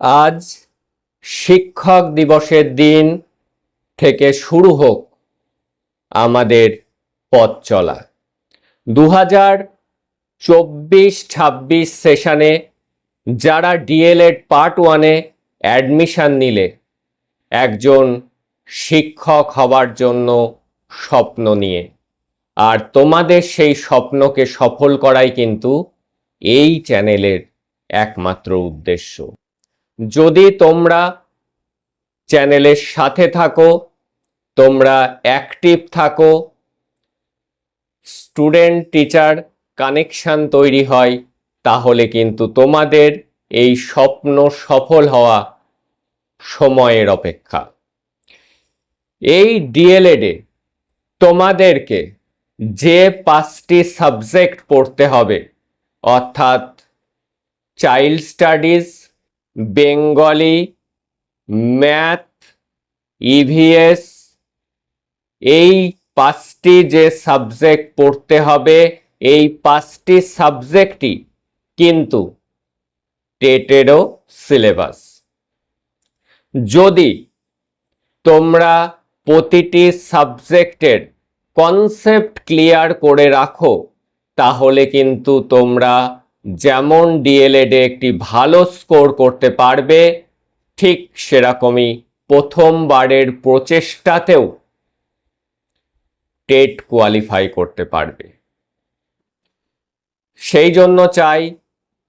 আজ শিক্ষক দিবসের দিন থেকে শুরু হোক আমাদের পথ চলা। দু হাজার চব্বিশ ছাব্বিশ সেশনে যারা ডিএলএড পার্ট ওয়ানে অ্যাডমিশন নিলে একজন শিক্ষক হওয়ার জন্য স্বপ্ন নিয়ে। আর তোমাদের সেই স্বপ্নকে সফল করাই কিন্তু এই চ্যানেলের একমাত্র উদ্দেশ্য। যদি তোমরা চ্যানেলের সাথে থাকো, তোমরা অ্যাক্টিভ থাকো স্টুডেন্ট টিচার কানেকশন তৈরি হয়, তাহলে কিন্তু তোমাদের এই স্বপ্ন সফল হওয়া সময়ের অপেক্ষা। এই ডিএলএডে তোমাদেরকে যে পাঁচটি সাবজেক্ট পড়তে হবে, অর্থাৎ child studies Bengali, math EVS এই পাঁচটি যে সাবজেক্ট পড়তে হবে, এই পাঁচটি সাবজেক্টই কিন্তু টেটেরও সিলেবাস। যদি তোমরা প্রতিটি সাবজেক্টের কনসেপ্ট ক্লিয়ার করে রাখো, তাহলে কিন্তু তোমরা যেমন ডিএলএডে একটি ভালো স্কোর করতে পারবে, ঠিক সেরকমই প্রথমবারের প্রচেষ্টাতেও টেট কোয়ালিফাই করতে পারবে। সেই জন্য চাই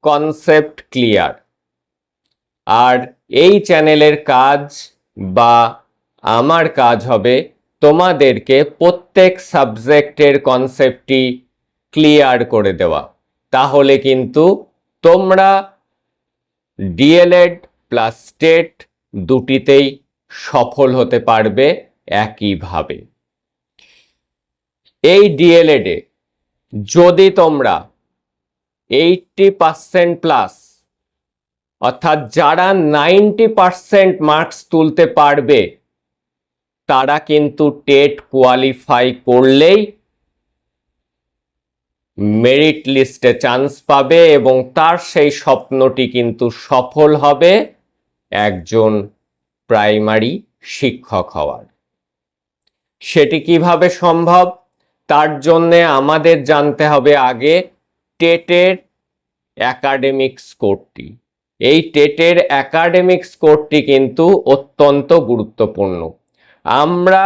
কনসেপ্ট ক্লিয়ার। আর এই চ্যানেলের কাজ বা আমার কাজ হবে তোমাদেরকে প্রত্যেক সাবজেক্টের কনসেপ্টটি ক্লিয়ার করে দেওয়া। তাহলে কিন্তু তোমরা ডিএলএড প্লাস স্টেট দুটিতেই সফল হতে পারবে একইভাবে। এই ডিএলএডে যদি তোমরা এইটটি পার্সেন্ট প্লাস, অর্থাৎ যারা নাইনটি পার্সেন্ট মার্কস তুলতে পারবে, তারা কিন্তু টেট কোয়ালিফাই করলেই মেরিট লিস্টে চান্স পাবে এবং তার সেই স্বপ্নটি কিন্তু সফল হবে একজন প্রাইমারি শিক্ষক হওয়ার। সেটি কীভাবে সম্ভব? তার জন্যে আমাদের জানতে হবে আগে টেটের একাডেমিক স্কোরটি এই টেটের একাডেমিক স্কোরটি কিন্তু অত্যন্ত গুরুত্বপূর্ণ। আমরা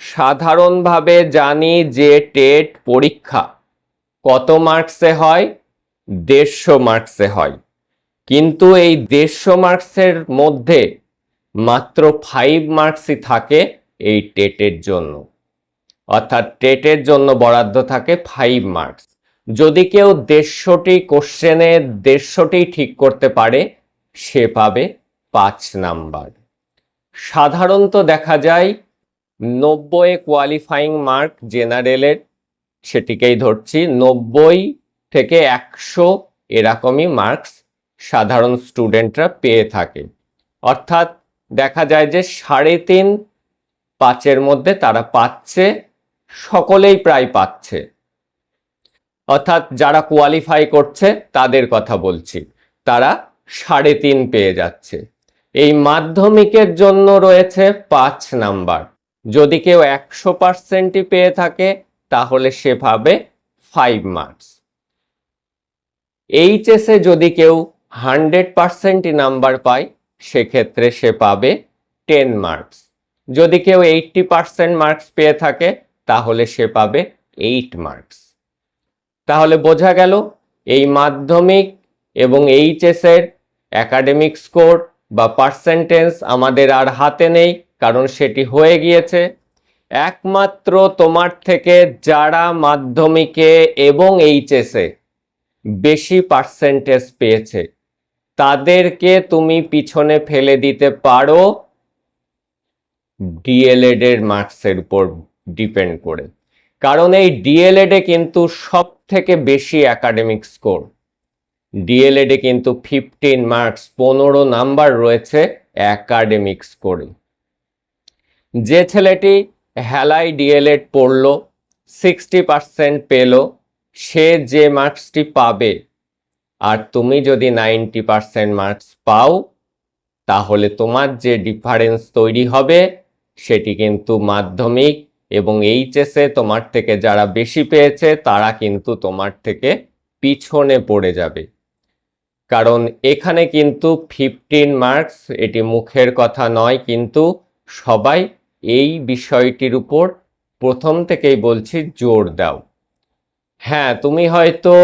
সাধারণভাবে জানি যে টেট পরীক্ষা কত মার্কসে হয়? দেড়শো মার্কসে হয়। কিন্তু এই দেড়শো মার্কসের মধ্যে মাত্র ফাইভ মার্কসই থাকে এই টেটের জন্য। অর্থাৎ টেটের জন্য বরাদ্দ থাকে ফাইভ মার্কস। যদি কেউ দেড়শোটি কোশ্চেনে দেড়শোটি ঠিক করতে পারে, সে পাবে পাঁচ নাম্বার। সাধারণত দেখা যায় নব্বই কোয়ালিফাইং মার্ক জেনারেলের সেটিকেই ধরছি। নব্বই থেকে একশো এরকমই মার্কস সাধারণ স্টুডেন্টরা পেয়ে থাকে। অর্থাৎ দেখা যায় যে সাড়ে তিন পাঁচের মধ্যে তারা পাচ্ছে, সকলেই প্রায় পাচ্ছে। অর্থাৎ যারা কোয়ালিফাই করছে, তাদের কথা বলছি। তারা সাড়ে তিন পেয়ে যাচ্ছে। এই মাধ্যমিকের জন্য রয়েছে পাঁচ নাম্বার। যদি কেউ একশো পার্সেন্টই পেয়ে থাকে তাহলে সে পাবে ফাইভ মার্কস এইচএসে যদি কেউ হান্ড্রেড পার্সেন্টই নাম্বার পায়, সেক্ষেত্রে সে পাবে টেন মার্কস যদি কেউ এইটটি পার্সেন্ট মার্কস পেয়ে থাকে, তাহলে সে পাবে এইট মার্কস তাহলে বোঝা গেল, এই মাধ্যমিক এবং এইচএসের একাডেমিক স্কোর বা পার্সেন্টেজ আমাদের আর হাতে নেই, কারণ সেটি হয়ে গিয়েছে। একমাত্র তোমার থেকে যারা মাধ্যমিকে এবং এইচএসে বেশি পার্সেন্টেজ পেয়েছে, তাদেরকে তুমি পিছনে ফেলে দিতে পারো ডিএলএড এর মার্কসের উপর ডিপেন্ড করে। কারণ এই ডিএলএড এ কিন্তু সব থেকে বেশি একাডেমিক স্কোর ডিএলএড এ কিন্তু ফিফটিন মার্কস পনেরো নাম্বার রয়েছে একাডেমিক স্কোরে যে ছেলেটি হেলাই ডিএলএড পড়ল সিক্সটি পার্সেন্ট পেল, সে যে মার্কসটি পাবে, আর তুমি যদি নাইনটি পার্সেন্ট মার্কস পাও, তাহলে তোমার যে ডিফারেন্স তৈরি হবে, সেটি কিন্তু মাধ্যমিক এবং এইচএসে তোমার থেকে যারা বেশি পেয়েছে, তারা কিন্তু তোমার থেকে পিছনে পড়ে যাবে। কারণ এখানে কিন্তু ফিফটিন মার্কস এটি মুখের কথা নয়, কিন্তু সবাই এই বিষয়টির উপর প্রথম থেকেই বলছি জোর দাও। হ্যাঁ তুমি হয়তো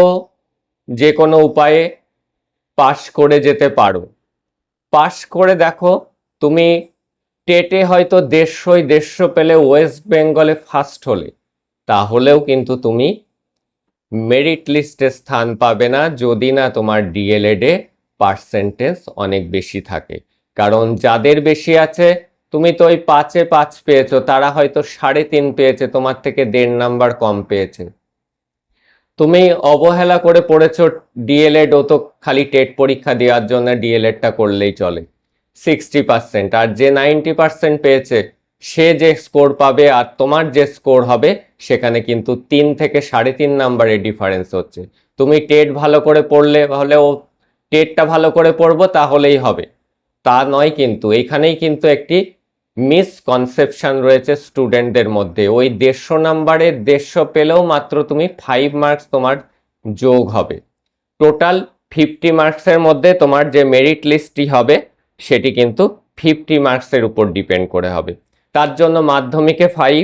যে কোনো উপায়ে পাশ করে যেতে পারো। পাশ করে দেখো, তুমি টেটে হয়তো দেড়শোই দেড়শো পেলে ওয়েস্ট বেঙ্গলে ফার্স্ট হলে, তাহলেও কিন্তু তুমি মেরিট লিস্টে স্থান পাবে না, যদি না তোমার ডিএলএডে পার্সেন্টেজ অনেক বেশি থাকে। কারণ যাদের বেশি আছে তুমি তো ওই পাঁচে পাঁচ পেয়েছ, তারা হয়তো সাড়ে তিন পেয়েছে, তোমার থেকে দেড় নাম্বার কম পেয়েছে। তুমি অবহেলা করে পড়েছো ডিএলএড ও তো খালি টেট পরীক্ষা দেওয়ার জন্য ডিএলএডটা করলেই চলে। সিক্সটি পার্সেন্ট, আর যে নাইনটি পার্সেন্ট পেয়েছে, সে যে স্কোর পাবে আর তোমার যে স্কোর হবে, সেখানে কিন্তু তিন থেকে সাড়ে তিন নাম্বারে ডিফারেন্স হচ্ছে। তুমি টেট ভালো করে পড়লে হলেও টেটটা ভালো করে পড়ব, তাহলেই হবে। তা নয় কিন্তু, এখানেই কিন্তু একটি মিসকনসেপশন রয়েছে স্টুডেন্টদের মধ্যে। ওই দেড়শো নাম্বারে দেড়শো পেলেও মাত্র তুমি ফাইভ মার্কস তোমার যোগ হবে। টোটাল ফিফটি মার্কসের মধ্যে তোমার যে মেরিট লিস্টটি হবে, সেটি কিন্তু ফিফটি মার্কসের উপর ডিপেন্ড করে হবে। তার জন্য মাধ্যমিকে ফাইভ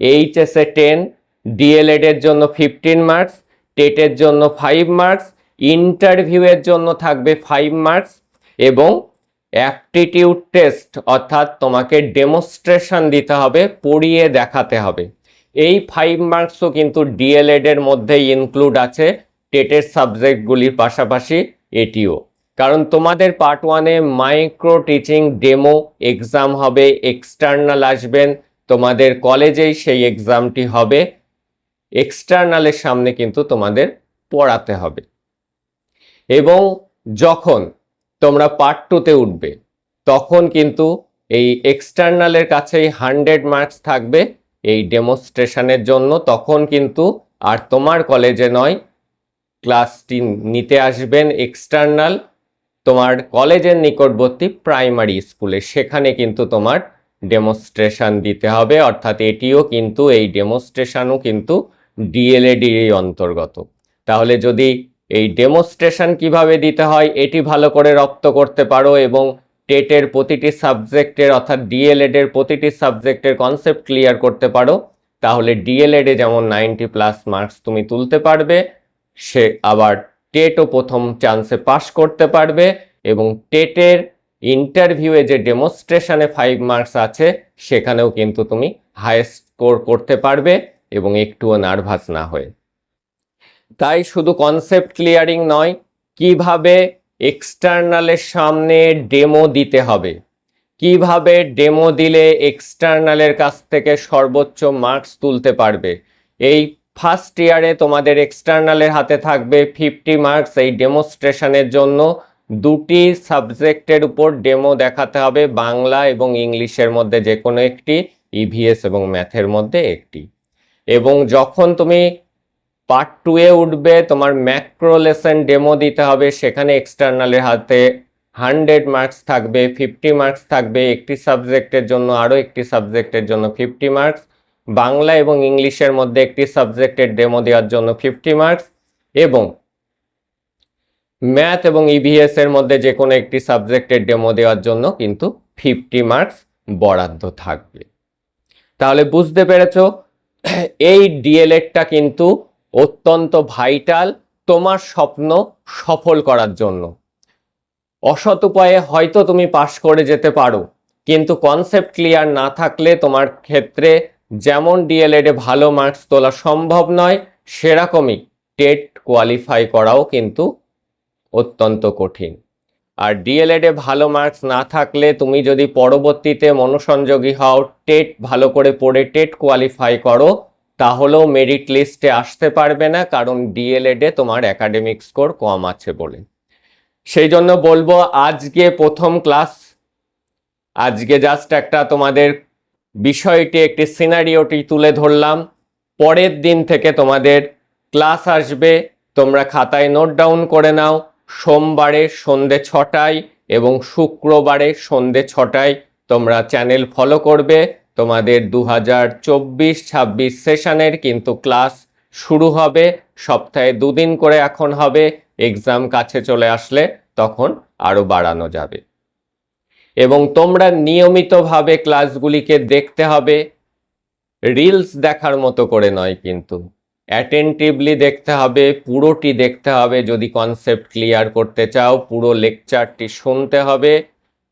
এইচএসে টেন ডিএলএড এর জন্য ফিফটিন মার্কস টেটের জন্য ফাইভ মার্কস ইন্টারভিউয়ের জন্য থাকবে ফাইভ মার্কস এবং অ্যাপটিটিউড টেস্ট অর্থাৎ তোমাকে ডেমনস্ট্রেশন দিতে হবে, পড়িয়ে দেখাতে হবে। এই ফাইভ মার্কসও কিন্তু ডিএলএড এর মধ্যে ইনক্লুড আছে টেটের সাবজেক্টগুলির পাশাপাশি এটিও। কারণ তোমাদের পার্ট ওয়ানে মাইক্রো টিচিং ডেমো এক্সাম হবে এক্সটার্নাল আসবেন, তোমাদের কলেজেই সেই এক্সামটি হবে এক্সটার্নালের সামনে কিন্তু তোমাদের পড়াতে হবে। এবং যখন তোমরা পার্ট টুতে উঠবে। তখন কিন্তু এই এক্সটার্নালের কাছেই হান্ড্রেড মার্কস থাকবে এই ডেমনস্ট্রেশনের জন্য। তখন কিন্তু আর তোমার কলেজে নয় ক্লাসটি নিতে আসবেন এক্সটার্নাল তোমার কলেজের নিকটবর্তী প্রাইমারি স্কুলে সেখানে কিন্তু তোমার ডেমনস্ট্রেশন দিতে হবে। অর্থাৎ এটিও কিন্তু, এই ডেমনস্ট্রেশনও কিন্তু ডিএলএডির অন্তর্গত। তাহলে যদি এই ডেমোস্ট্রেশন কীভাবে দিতে হয়, এটি ভালো করে রপ্ত করতে পারো এবং টেটের প্রতিটি সাবজেক্টের অর্থাৎ ডিএলএড এর প্রতিটি সাবজেক্টের কনসেপ্ট ক্লিয়ার করতে পারো। তাহলে ডিএলএড এ যেমন নাইনটি প্লাস মার্কস তুমি তুলতে পারবে, সে আবার টেটও প্রথম চান্সে পাশ করতে পারবে এবং টেটের ইন্টারভিউয়ে যে ডেমনস্ট্রেশনে ফাইভ মার্কস আছে, সেখানেও কিন্তু তুমি হায়েস্ট স্কোর করতে পারবে এবং একটুও নার্ভাস না হয়ে। তাই শুধু কনসেপ্ট ক্লিয়ারিং নয়, কীভাবে এক্সটার্নালের সামনে ডেমো দিতে হবে? কীভাবে ডেমো দিলে এক্সটার্নালের কাছ থেকে সর্বোচ্চ মার্কস তুলতে পারবে? এই ফার্স্ট ইয়ারে তোমাদের এক্সটার্নালের হাতে থাকবে ফিফটি মার্কস এই ডেমোস্ট্রেশনের জন্য দুটি সাবজেক্টের উপর ডেমো দেখাতে হবে, বাংলা এবং ইংলিশের মধ্যে যে কোনো একটি ইভিএস এবং ম্যাথের মধ্যে একটি। এবং যখন তুমি পার্ট টু এ উঠবে, তোমার ম্যাক্রো লেসন ডেমো দিতে হবে। সেখানে এক্সটার্নালের হাতে হান্ড্রেড মার্কস থাকবে ফিফটি মার্কস থাকবে। একটি সাবজেক্টের জন্য আরও একটি সাবজেক্টের জন্য ফিফটি মার্কস বাংলা এবং ইংলিশের মধ্যে একটি সাবজেক্টের ডেমো দেওয়ার জন্য ফিফটি মার্কস এবং ম্যাথ এবং ইভিএস এর মধ্যে যে কোনো একটি সাবজেক্টের ডেমো দেওয়ার জন্য কিন্তু ফিফটি মার্কস বরাদ্দ থাকবে। তাহলে বুঝতে পেরেছ? এই ডিএলএডটা কিন্তু অত্যন্ত ভাইটাল তোমার স্বপ্ন সফল করার জন্য। অসৎ উপায়ে হয়তো তুমি পাশ করে যেতে পারো, কিন্তু কনসেপ্ট ক্লিয়ার না থাকলে তোমার ক্ষেত্রে যেমন ডিএলএডে ভালো মার্কস তোলা সম্ভব নয়, সেরকমই টেট কোয়ালিফাই করাও কিন্তু অত্যন্ত কঠিন। আর ডিএলএডে ভালো মার্কস না থাকলে তুমি যদি পরবর্তীতে মনোসংযোগী হও টেট ভালো করে পড়ে টেট কোয়ালিফাই করো তাহলেও মেরিট লিস্টে আসতে পারবে না, কারণ ডিএলএডে তোমার একাডেমিক স্কোর কম আছে বলে। সেই জন্য বলব, আজকে প্রথম ক্লাস আজকে জাস্ট একটা তোমাদের বিষয়টি, একটি সিনারিওটি তুলে ধরলাম। পরের দিন থেকে তোমাদের ক্লাস আসবে, তোমরা খাতায় নোট ডাউন করে নাও, সোমবারে সন্ধে ছটায় এবং শুক্রবারে সন্ধে ছটায় তোমরা চ্যানেল ফলো করবে। তোমাদের দু হাজার চব্বিশ ছাব্বিশ সেশনের কিন্তু ক্লাস শুরু হবে, সপ্তাহে দুদিন করে এখন হবে, এক্সাম কাছে চলে আসলে তখন আরও বাড়ানো যাবে। এবং তোমরা নিয়মিতভাবে ক্লাসগুলিকে দেখতে হবে, রিলস দেখার মতো করে নয় কিন্তু, অ্যাটেন্টিভলি দেখতে হবে, পুরোটি দেখতে হবে, যদি কনসেপ্ট ক্লিয়ার করতে চাও, পুরো লেকচারটি শুনতে হবে,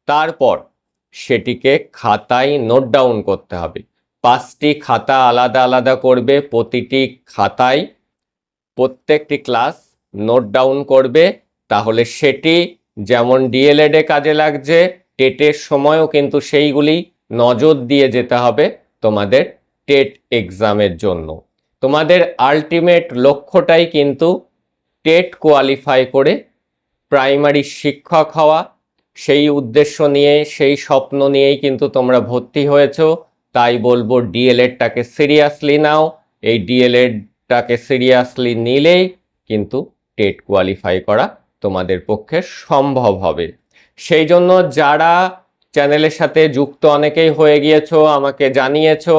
তারপর সেটিকে খাতায় নোট ডাউন করতে হবে। পাঁচটি খাতা আলাদা আলাদা করবে, প্রতিটি খাতায় প্রত্যেকটি ক্লাস নোট ডাউন করবে। তাহলে সেটি যেমন ডিএলএডে কাজে লাগছে টেটের সময়ও কিন্তু সেইগুলি নজর দিয়ে যেতে হবে তোমাদের টেট এক্সামের জন্য। তোমাদের আলটিমেট লক্ষ্যটাই কিন্তু টেট কোয়ালিফাই করে প্রাইমারি শিক্ষক হওয়া। সেই উদ্দেশ্য নিয়ে, সেই স্বপ্ন নিয়েই কিন্তু তোমরা ভর্তি হয়েছ। তাই বলব ডিএলএডটাকে সিরিয়াসলি নাও। এই ডিএলএডটাকে সিরিয়াসলি নিলেই কিন্তু টেট কোয়ালিফাই করা তোমাদের পক্ষে সম্ভব হবে। সেই জন্য যারা চ্যানেলের সাথে যুক্ত অনেকেই হয়ে গিয়েছো, আমাকে জানিয়েছো,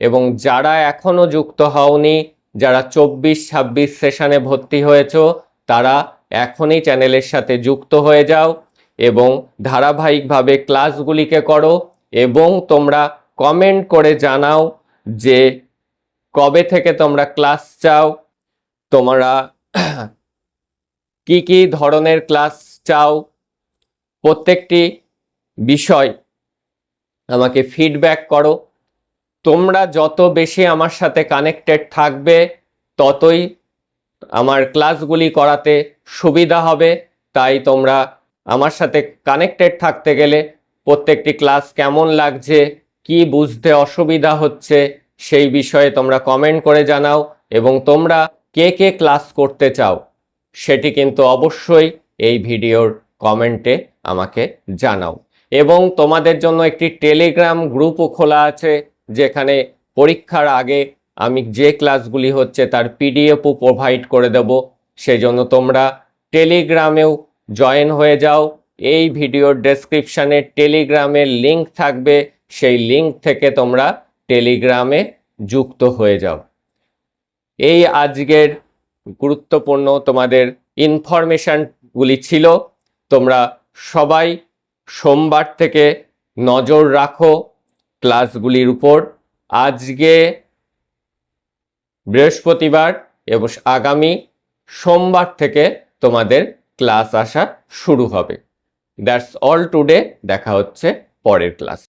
এবং যারা এখনও যুক্ত হওনি, যারা চব্বিশ ছাব্বিশ সেশনে ভর্তি হয়েছো, তারা এখনই চ্যানেলের সাথে যুক্ত হয়ে যাও। এবং ধারাবাহিকভাবে ক্লাসগুলিকে করো এবং তোমরা কমেন্ট করে জানাও যে কবে থেকে তোমরা ক্লাস চাও। তোমরা কি কি ধরনের ক্লাস চাও। প্রত্যেকটি বিষয় আমাকে ফিডব্যাক করো। তোমরা যত বেশি আমার সাথে কানেক্টেড থাকবে, ততই আমার ক্লাসগুলি করাতে সুবিধা হবে। তাই তোমরা আমার সাথে কানেক্টেড থাকতে গেলে প্রত্যেকটি ক্লাস কেমন লাগছে, কি বুঝতে অসুবিধা হচ্ছে, সেই বিষয়ে তোমরা কমেন্ট করে জানাও এবং তোমরা কে কে ক্লাস করতে চাও, সেটি কিন্তু অবশ্যই এই ভিডিওর কমেন্টে আমাকে জানাও। এবং তোমাদের জন্য একটি টেলিগ্রাম গ্রুপও খোলা আছে, যেখানে পরীক্ষার আগে আমি যে ক্লাসগুলি হচ্ছে তার পিডিএফও প্রোভাইড করে দেব, সেজন্য তোমরা টেলিগ্রামেও জয়েন হয়ে যাও। এই ভিডিওর ডেসক্রিপশানে টেলিগ্রামের লিংক থাকবে। সেই লিংক থেকে তোমরা টেলিগ্রামে যুক্ত হয়ে যাও। এই আজকের গুরুত্বপূর্ণ তোমাদের ইনফরমেশানগুলি ছিল। তোমরা সবাই সোমবার থেকে নজর রাখো ক্লাসগুলির উপর। আজকে বৃহস্পতিবার এবং আগামী সোমবার থেকে তোমাদের ক্লাস আসা শুরু হবে। দ্যাটস অল টুডে দেখা হচ্ছে পরের ক্লাস।